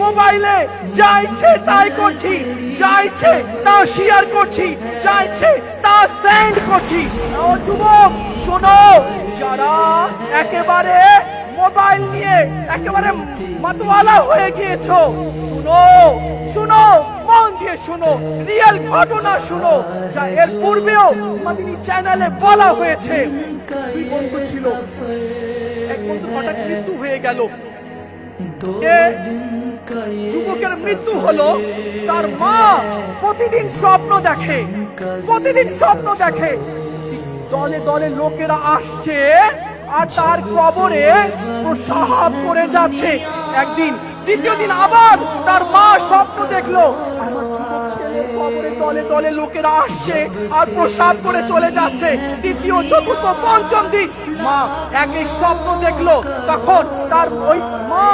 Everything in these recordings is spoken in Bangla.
মোবাইলে যা ইচ্ছে তাই করছি, যা ইচ্ছে তা শেয়ার করছি, যা ইচ্ছে তা সেন্ড করছি। ও যুবক, শোনো, যারা একেবারে মোবাইল নিয়ে একেবারে মাতোয়ালা হয়ে গিয়েছো, শুনো শুনো, মন দিয়ে শুনো রিয়েল ঘটনা শুনো, যা এর পূর্বেও মাদিনী চ্যানেলে বলা হয়েছে। দুই বন্ধু ছিল। হঠাৎ মৃত্যু হয়ে গেল। যুবকের মৃত্যু হলো তার মা প্রতিদিন স্বপ্ন দেখে প্রতিদিন স্বপ্ন দেখে। দলে দলে লোকেরা আসছে আর তার কবরে প্রসাব করে যাচ্ছে। একদিন দ্বিতীয় দিন আবার তার মা স্বপ্ন দেখল। আমার কবরে দলে দলে লোকেরা আসছে আর প্রসাদ করে চলে যাচ্ছে। দ্বিতীয়, চতুর্থ, পঞ্চম দিন। মা, একই স্বপ্ন দেখল। তখন তার ওই মা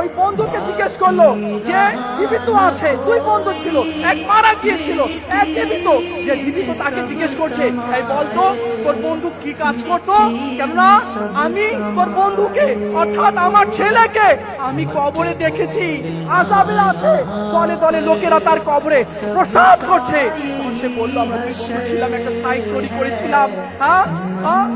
ওই বন্ধুকে জিজ্ঞেস করল যে, জীবিত আছে, দুই বন্ধু ছিল, এক মারা গিয়েছিল, এক জীবিত। যে জীবিত তাকে জিজ্ঞেস করছে, এই বলতো তোর বন্ধু কি কাজ করতো? কেননা আমি তোর বন্ধুকে, অর্থাৎ আমার ছেলেকে, আমি কবরে দেখেছি আজাবে আছে। দলে দলে লোকেরা তার কবরে প্রসাদ করছে। তখন সে বলল আমরা দুই বন্ধু একটা সাইট তৈরি করেছিলাম। হ্যাঁ? হ্যাঁ?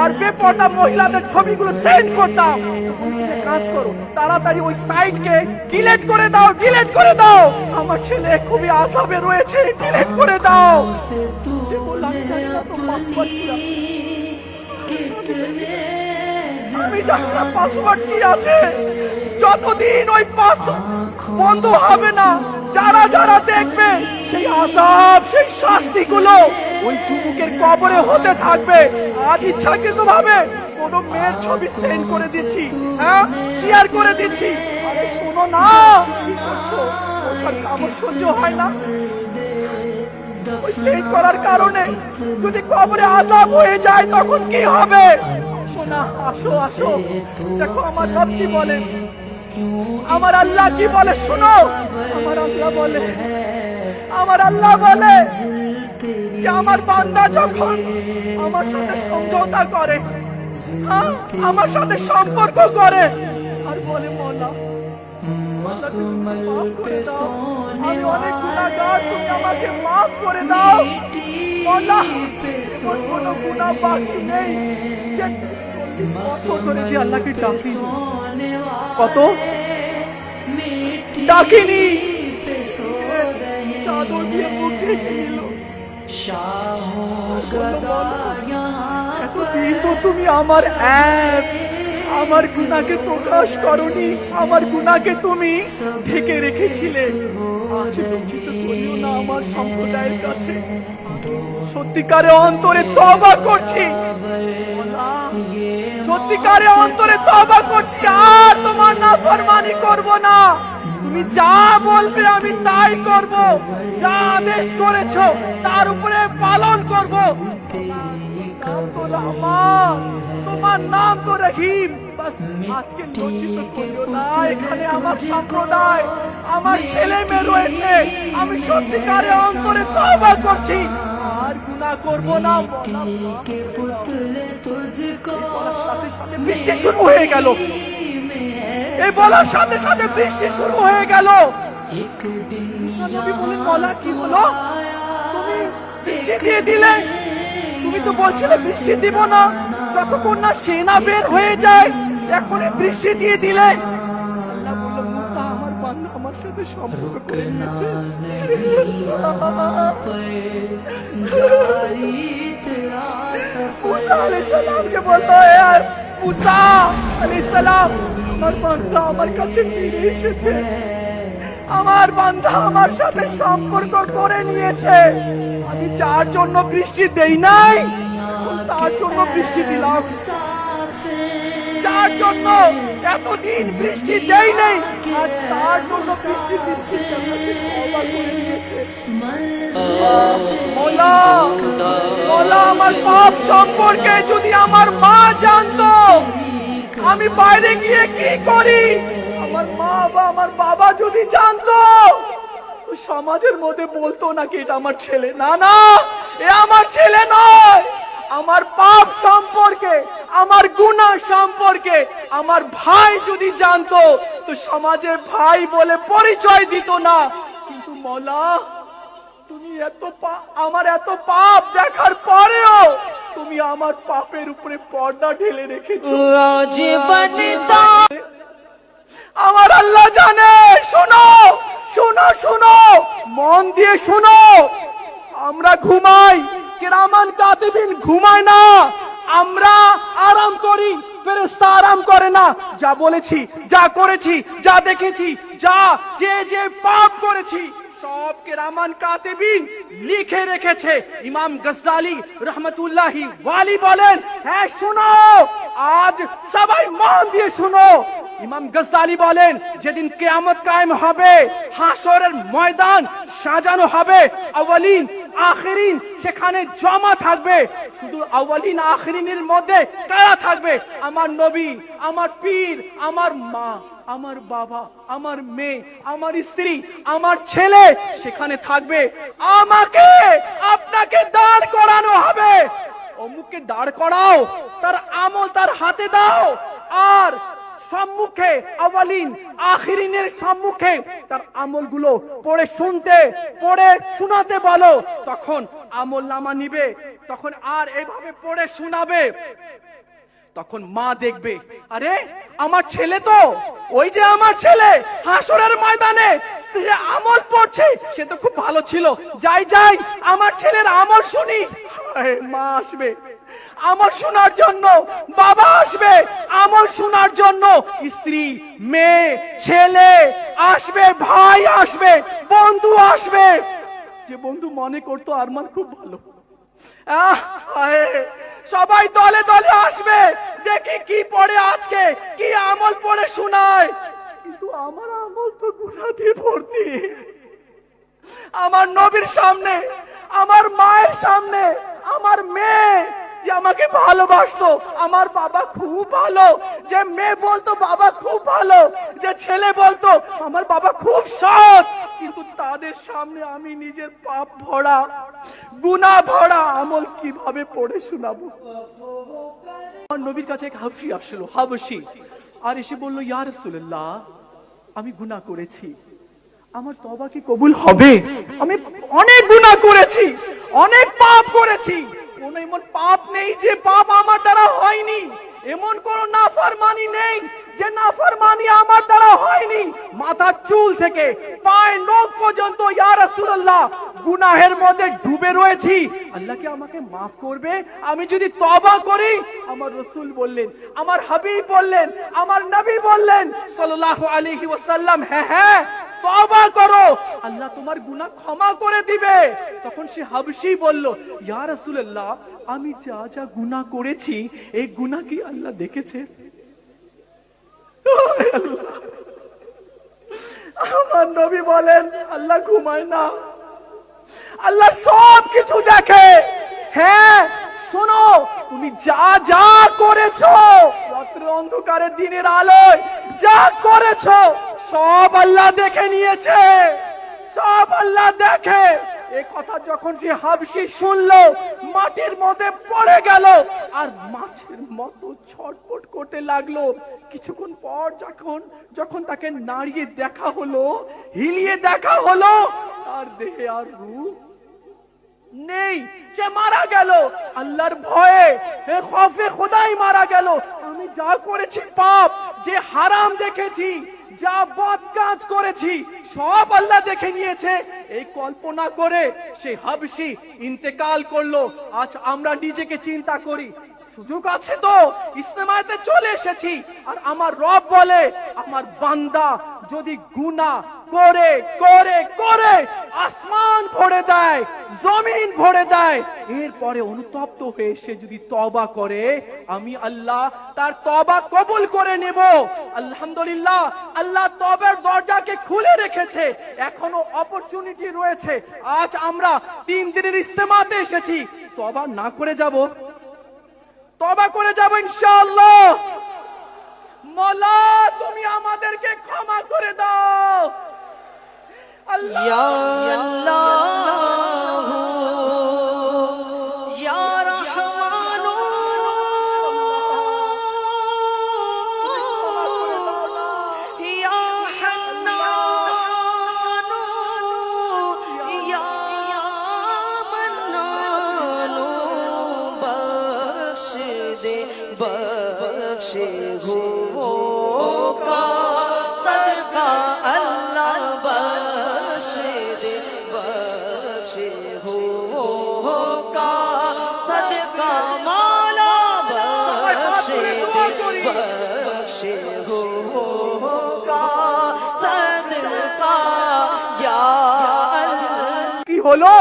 আর বেপর্দা মহিলাদের ছবিগুলো সেন্ড করতাম। কাজ করো তাড়াতাড়ি ওই সাইটকে ডিলিট করে দাও ডিলিট করে দাও। আমার ছেলে খুবই আসাবে রয়েছে ডিলিট করে দাও। সে বলল, "আমি জানি না তোর password কি আছে। আমি জানি না পাসওয়ার্ড কি আছে যতদিন ওই হবে না, যারা যারা দেখবে, সেই সেই শাস্তি গুলো ওই যুবকের কবরে হতে থাকবে। আজ ইচ্ছাকৃত ভাবে কোন মেয়ের ছবি সেন্ড করে দিচ্ছি হ্যাঁ? শেয়ার করে দিচ্ছি। শোনো না সহ্য হয় না। করার কারণে যদি কবরে আজাব হয়ে যায়, তখন কি হবে? শোনা আসো আসো। দেখো আমার রব কি বলে? আমার আল্লাহ কি বলে? শোনো। আমার আল্লাহ বলে। আমার আল্লাহ বলে আমার বান্দা যখন আমার সাথে সমঝোতা করে হ্যাঁ, আমার সাথে সম্পর্ক করে আর বলে মলা আমাকে মাফ করে দাও। নেই। আল্লাহকে ডাকি কত ডাকিনি তুমি আমার এক আমার গুণাকে প্রকাশ করনি আমার গুণাকে তুমি ঢেকে রেখেছিলে আজ করিও না আমার সম্প্রদায়ের কাছে সত্যিকারে অন্তরে তবা করছি সত্যিকারে অন্তরে তবা করছি, আর তোমার নাফরমানি করব না। তুমি যা বলবে আমি তাই করব। যা আদেশ করেছ, তার উপরে পালন করব। তোমার নাম তো রহিম। না, এখানে আমার আমার ছেলে মেয়ে রয়েছে। আমি সত্যিকারে অন্তরে তবা করছি। গুনাহ করব না। বলার বৃষ্টি শুরু হয়ে গেল। এই বলার সাথে সাথে বৃষ্টি শুরু হয়ে গেল। নবী বলেন বলা কি হলো। তুমি বৃষ্টি দিয়ে দিলে। তুমি তো বলছিলে বৃষ্টি দিব না। যতক্ষণ না সেনা বের হয়ে যায় এখনই বৃষ্টি দিয়ে দিলে। সাথে সম্পর্ক করে নিয়েছে মুসা "এ আর মুসা আলাইহিসসালাম আমার বান্দা আমার কাছে ফিরে এসেছে। আমার বান্দা আমার সাথে সম্পর্ক করে নিয়েছে। আমি যার জন্য বৃষ্টি দেই নাই তার জন্য বৃষ্টি দিলাম। যার জন্য এতদিন বৃষ্টি দেয় নাই, আজ তার জন্য বৃষ্টি দিচ্ছি আমার পাপ সম্পর্কে যদি আমার মা জানতো, আমি বাইরে গিয়ে কি করি? আমার মা বা আমার বাবা যদি জানতো সমাজের মধ্যে বলতো নাকি এটা আমার ছেলে। না না, এ আমার ছেলে নয়। আমার পাপ সম্পর্কে আমার গুণা সম্পর্কে আমার ভাই যদি জানতো তো সমাজে ভাই বলে পরিচয় দিত না। কিন্তু মলা তুমি এত আমার এত পাপ দেখার পরেও তুমি আমার পাপের উপরে পর্দা ঢেলে রেখেছো। আমার আল্লাহ জানে শোনো শোনো শোনো মন দিয়ে শোনো। আমরা ঘুমাই কেরামান কাতিবিন ঘুমায় না। আমরা আরাম করি, ফেরেশতা আরাম করে না। যা বলেছি, যা করেছি, যা দেখেছি, যা যে যে পাপ করেছি, সব কেরামান কাতিবিন লিখে রেখেছে। ইমাম গজ্জালি রহমতুল্লাহি ওয়ালি বলেন হ্যাঁ শোনো, আজ সবাই মন দিয়ে শোনো। ইমাম গজ্জালি বলেন, যেদিন কেয়ামত কায়েম হবে হাসরের ময়দান সাজানো হবে। আওয়ালিন আখেরিন সেখানে জমা থাকবে। শুধু আওয়ালিন আখেরিনের মধ্যে কারা থাকবে? আমার নবী, আমার পীর, আমার মা, আমার বাবা, আমার মেয়ে, আমার স্ত্রী, আমার ছেলে, সেখানে থাকবে। আমাকে আপনাকে দাঁড় করানো হবে। অমুককে দাঁড় করাও, তার আমল তার হাতে দাও। আর সম্মুখে, আওয়ালিন, আখিরিনের সম্মুখে। তার আমলগুলো পড়ে শুনতে, পড়ে শোনাতে বলো। তখন আমল নামা নিবে, তখন আর এভাবে পড়ে শোনাবে। তখন মা দেখবে, আরে, আমার ছেলে তো, ওই যে আমার ছেলে, হাসরের ময়দানে আমল পড়ছে, সে তো খুব ভালো ছিল। যাই যাই, আমার ছেলের আমল শুনি। মা আসবে। আমল শোনার জন্য বাবা আসবে। শোনার জন্য স্ত্রী, মেয়ে, ছেলে আসবে, ভাই আসবে, বন্ধু আসবে। যে বন্ধু মনে করতো আরমান খুব ভালো। সবাই দলে দলে আসবে। দেখি কি পড়ে আজকে, কি আমল পড়ে শোনায়। কিন্তু আমার আমল তো গুণা দিয়ে ভর্তি। আমার নবীর সামনে, আমার মায়ের সামনে, আমার মেয়ে যে আমাকে ভালোবাসতো, আমার বাবা খুব ভালো, যে মেয়ে বলতো বাবা খুব ভালো, যে ছেলে বলতো আমার বাবা খুব সৎ। কিন্তু তাদের সামনে আমি নিজের পাপ ভরা, গুনাহ ভরা আমল কীভাবে পড়ে শোনাবো? আমার নবীর কাছে এক হাবশি আসলো, হাবশি। আর এসে বলল ইয়ার রাসূলুল্লাহ, আমি গুনাহ করেছি। আমার তবা কি কবুল হবে? আমি অনেক গুনাহ করেছি, অনেক পাপ করেছি। কোন এমন পাপ নেই যে পাপ আমার দ্বারা হয়নি। এমন কোন নাফরমানি নেই যে নাফরমানি আমার দ্বারা হয়নি। মাথার চুল থেকে পায়ের নখ পর্যন্ত, ইয়া রাসূলুল্লাহ, গুনাহের মধ্যে ডুবে রয়েছি। আল্লাহ কি আমাকে মাফ করবে? আমি যদি তবা করি, আমার রসুল বললেন, আমার হাবিব বললেন, আমার নবী বললেন, সাল্লাল্লাহু আলাইহি ওয়াসাল্লাম হ্যাঁ হ্যাঁ আমি যা যা গুনাহ করেছি, এই গুনাহ কি আল্লাহ দেখেছে? আমার নবী বলেন, আল্লাহ ঘুমায় না। আল্লাহ সব কিছু দেখে। হ্যাঁ শোনো, তুমি যা যা করেছ, রাত্রে অন্ধকারে দিনের আলোয় যা করেছ সব আল্লাহ দেখে নিয়েছে। সব আল্লাহ দেখে। এ কথা যখন সে হাবসি শুনলো, মাটির মধ্যে পড়ে গেল আর মাছের মতো ছটপট করতে লাগল। কিছুক্ষণ পর যখন যখন তাকে নাড়িয়ে দেখা হলো, হিলিয়ে দেখা হলো, তার দেহে আর রূপ নেই। যে মারা গেল। আল্লাহর ভয়ে হে খফে খোদাই মারা গেল। আমি যা করেছি পাপ, যে হারাম দেখেছি যা বদ কাজ করেছি, সব আল্লাহ দেখে নিয়েছে। এই কল্পনা করে সে হাবসি ইন্তেকাল করল। আজ আমরা নিজেকে চিন্তা করি। সুযোগ আছে তো? ইস্তেমাতে চলে এসেছি। আর আমার রব বলে, আমার বান্দা যদি গুনাহ করে করে করে, আসমান ভরে দেয়, জমিন ভরে দেয়, এরপরে অনুতপ্ত হয়ে সে যদি তবা করে, আমি আল্লাহ তার তবা কবুল করে নেব। আলহামদুলিল্লাহ, আল্লাহ তবের দরজাকে খুলে রেখেছে। এখনও অপরচুনিটি রয়েছে। আজ আমরা তিন দিনের ইস্তেমাতে এসেছি। তবা না করে যাব। তবা করে যাব ইনশাআল্লাহ। মলা তুমি আমাদেরকে ক্ষমা করে দাও। আল্লাহ। या होगा सदका या अल्लाह কি হলো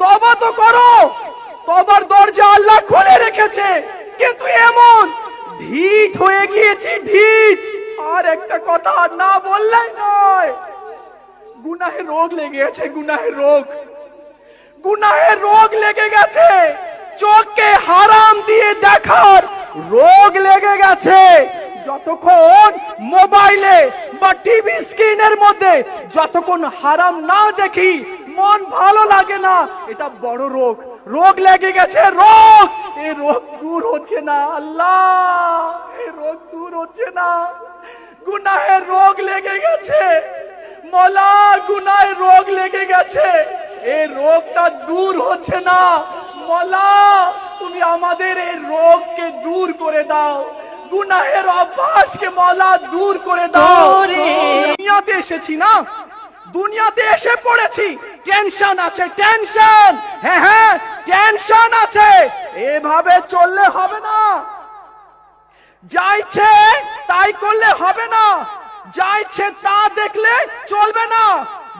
তবা তো করো তবার দরজা আল্লাহ খুলে রেখেছে কিন্তু এমন ঢিঠ হয়ে গিয়েছি ঢিঠ আর একটা কথা না বললেই নয় গুনাহের রোগ লেগে গেছে গুনাহের রোগ গুনাহের রোগ লেগে গেছে চোখকে হারাম দিয়ে দেখার রোগ লেগে গেছে। যতক্ষণ মোবাইলে বা টিভি স্ক্রিনের মধ্যে যতক্ষণ হারাম না দেখি, মন ভালো লাগে না, এটা বড় রোগ। রোগ লেগে গেছে, রোগ! এই রোগ দূর হচ্ছে না, আল্লাহ! এই রোগ দূর হচ্ছে না। গুনাহের রোগ লেগে গেছে। মলা গুনায় রোগ লেগে গেছে। এই রোগটা দূর হচ্ছে না, মলা! তুমি আমাদের এই রোগকে দূর করে দাও। গুনাহের অভ্যাসকে মলা দূর করে দাও। দুনিয়াতে এসেছি না? দুনিয়াতে এসে পড়েছি। টেনশন আছে টেনশন। হ্যাঁ হ্যাঁ টেনশন আছে। এভাবে চললে হবে না। যাইছে তাই করলে হবে না। যাইছে তা দেখলে চলবে না।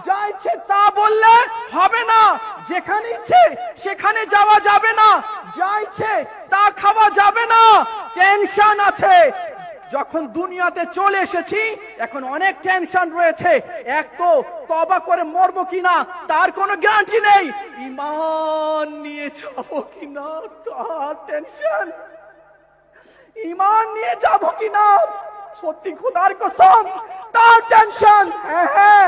যাইছে তা বললে হবে না। যেখানে ইচ্ছে সেখানে যাওয়া যাবে না। যা তা খাওয়া যাবে না। টেনশন আছে। যখন দুনিয়াতে চলে এসেছি, এখন অনেক টেনশন রয়েছে। এক তো তবা করে মরবো কিনা, তার কোনো গ্যারান্টি নেই। ইমান নিয়ে যাব কিনা তার টেনশন ইমান নিয়ে যাব কিনা? সত্যি খোদার কসম, তার টেনশন হ্যাঁ হ্যাঁ।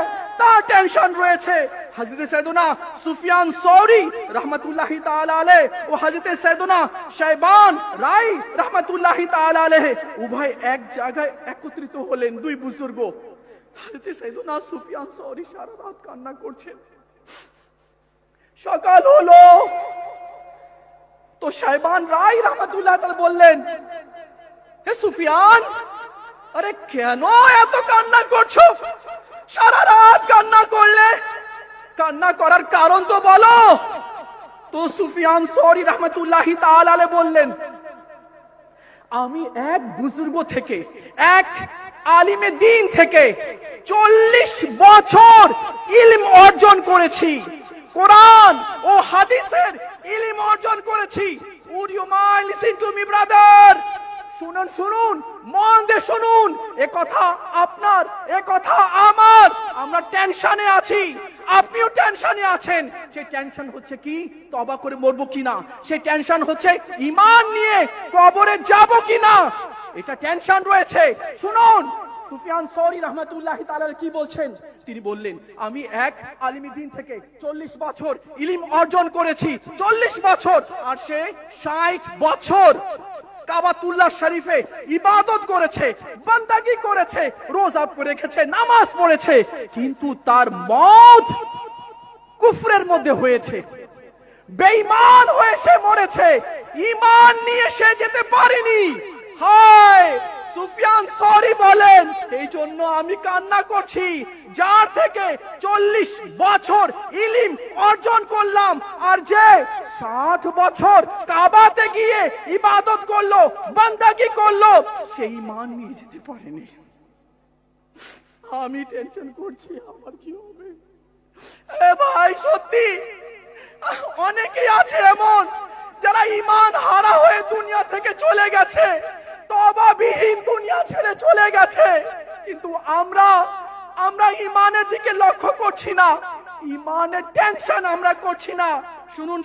টেনশন রয়েছে। হযরত সাইদুনা সুফিয়ান সৌরি রহমতুল্লাহি আলাইহ ও হযরত সাইদুনা শাইবান রাই রহমতুল্লাহি আলাইহ উভয় এক জায়গায় একত্রিত হলেন দুই বুজুর্গ। সুফিয়ান সৌরি সারা রাত কান্না করছেন। সকাল হলো। তো সাহেবান রায় রহমতুল্লাহ তাআলা বললেন, হে সুফিয়ান, আরে কেন এত কান্না করছ? সারা রাত কান্না করলে, কান্না করার কারণ তো বলো। তো সুফিয়ান সরি রহমতুল্লাহি তাআলা বললেন, আমি এক বুজুর্গ থেকে, এক আলিমে দিন থেকে চল্লিশ বছর ইলম অর্জন করেছি। কোরআন ও হাদিসের ইলম অর্জন করেছি। Would you mind listen to me brother শুনুন শুনুন, মন শুনুন, এ কথা আপনার, এ কথা আমার। আমরা টেনশনে আছি, আপনিও টেনশনে আছেন। সেই টেনশন হচ্ছে কি? তবা করে মরবো কিনা? সেই টেনশন হচ্ছে ইমান নিয়ে কবরে যাব কিনা? এটা টেনশন রয়েছে। শুনুন। সুফিয়ান সরি রহমতুল্লাহ তাআলা কি বলছেন? তিনি বললেন, আমি এক আলিমি দিন থেকে চল্লিশ বছর ইলিম অর্জন করেছি, চল্লিশ বছর, আর সে ষাট বছর। কাবাতুল্লাহ শরীফে ইবাদত করেছে, বান্দাগি করেছে, রোজা রেখেছে, নামাজ পড়েছে, কিন্তু তার মত কুফরের মধ্যে হয়েছে। বেঈমান হয়ে সে মরেছে। ইমান নিয়ে সে যেতে পারেনি। হায়! সুফিয়ান, সরি বলেন। এই জন্য আমি কান্না করছি। যার থেকে চল্লিশ বছর ইলিম অর্জন করলাম আর যে ষাট বছর কাবাতে গিয়ে ইবাদত করল, বান্দাগি করল, সেই মান নিয়ে যেতে পারেনি। আমি টেনশন করছি আমার কি হবে? এ ভাই, সত্যি? অনেকেই আছে এমন, যারা ইমান হারা হয়ে দুনিয়া থেকে চলে গেছে। তবাবিহীন দুনিয়া ছেড়ে চলে গেছে। কিন্তু আমরা আমরা ইমানের দিকে লক্ষ্য করছি না। ইমানের টেনশন আমরা করছি না। শুনুন।